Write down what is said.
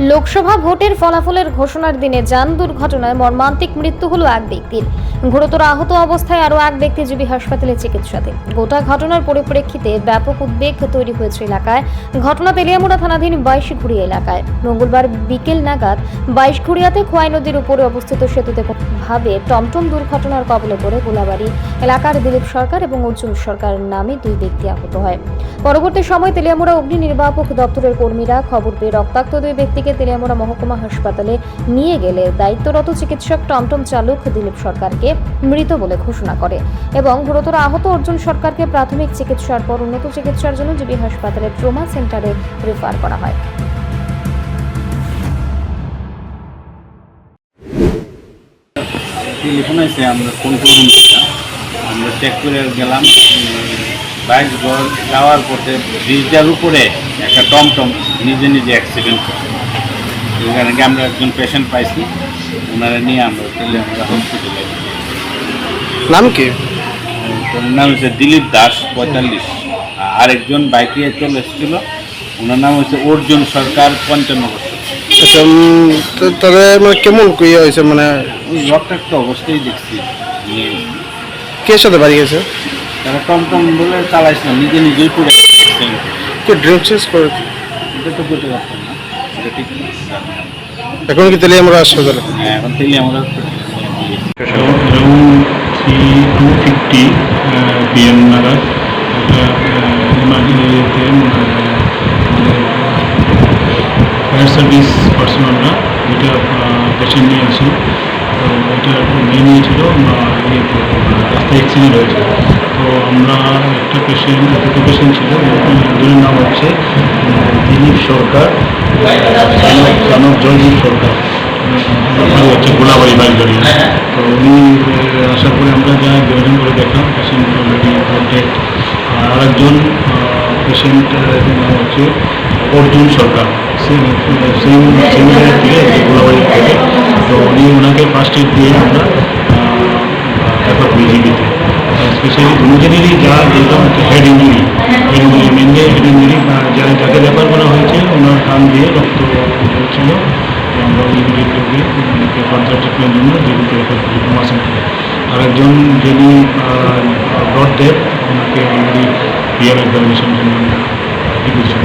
লোকসভা ভোটের ফলাফলের ঘোষণার দিনে যান দুর্ঘটনায় মর্মান্তিক মৃত্যু হলো এক ব্যক্তির। গুরুতর আহত অবস্থায় আরও এক ব্যক্তি জিবি হাসপাতালে চিকিৎসাতে গোটা ঘটনার পরিপ্রেক্ষিতে ব্যাপক উদ্বেগ তৈরি হয়েছে এলাকায়। ঘটনা তেলিয়ামুড়া থানাধীন বাইশঘুড়িয়া এলাকায়। মঙ্গলবার বিকেল নাগাদ বাইশঘুড়িয়াতে খোয়াই নদীর উপরে অবস্থিত সেতুতে ভাবে টমটম দুর্ঘটনার কবলে পড়ে গোলাবাড়ি এলাকার দিলীপ সরকার এবং অর্জুন সরকার নামে দুই ব্যক্তি আহত হয়। পরবর্তী সময় তেলিয়ামুড়া অগ্নি নির্বাপক দপ্তরের কর্মীরা খবর পেয়ে রক্তাক্ত দুই ব্যক্তিকে তেলিয়ামুড়া মহকুমা হাসপাতালে নিয়ে গেলে দায়িত্বরত চিকিৎসক টমটম চালক দিলীপ সরকারকে মৃত বলে ঘোষণা করে এবং গুরুতর আহত অর্জুন সরকারকে প্রাথমিক চিকিৎসার পর উন্নত চিকিৎসার জন্য জিবি হাসপাতালের ট্রমা সেন্টারে রেফার করা হয়। আমরা ফোন সেটা আমরা চেক করে যাওয়ার পথে ব্রিজটার উপরে একটা টমটম নিজে নিজে অ্যাক্সিডেন্ট করছে ওখানে গিয়ে আমরা একজন পেশেন্ট পাইছি। ওনারা নিয়ে আমরা তাহলে আমরা হসপিটালে নাম কি? ওর নাম হচ্ছে দিলীপ দাস পঁয়তাল্লিশ। আরেকজন বাইকে চলে এসেছিল। ওনার নাম হচ্ছে অর্জুন সরকার পঞ্চান্ন বছর। আচ্ছা তবে মানে কেমন কি হয়েছে? মানে রক্তাক্ত অবস্থায় দেখছি। নিয়ে কে সাথে বাড়ি গেছে? তারা টমটম বলে চালাইছিল নিজে নিজেই পড়ে accident করে। কে ড্রিঙ্কস করে এটা তো করতে পারতাম এটা ঠিক না এখন কি তাহলে আমরা হাসপাতালে হ্যাঁ, এখন থেকে আমরা around three two fifty PM নাগাদ একটা ইমার্জেন্সিতে ফায়ার সার্ভিস পার্সোনালরা এটা পেশেন্ট নিয়ে আসে। তো এটা ছিল আহ, ইয়েতে, আহ, রাস্তায় অ্যাক্সিডেন্ট হয়েছে। তো আমরা একটা পেশেন্ট দুটো পেশেন্ট ছিল দুজনের নাম হচ্ছে দিলীপ সরকার জনক জয়দীপ সরকার। বাড়ি হচ্ছে গোলাবাড়ি জড়িয়ে। তো উনি আসার পরে আমরা যা বিভাজন করে দেখলাম পেশেন্ট অলরেডি ডেট আর আরেকজন পেশেন্ট নাম হচ্ছে অর্জুন সরকার। তো উনি ওনাকে ফার্স্ট এড দিয়ে আমরা রেফার করি জিবিতে স্পেশালি দুজনেরই যা যেরকম head injury head injury mainly head injury যারা যাকে রেফার করা হয়েছে ওনার কান দিয়ে রক্ত ছিল আমরা ওনাকে ফার্দার ট্রিটমেন্টের জন্য জীবিত রেফার করি কুমার আরেকজন যিনি ব্রড ডেপ ওনাকে অলরেডি পিয়ার এক্সামিনেশন জন্য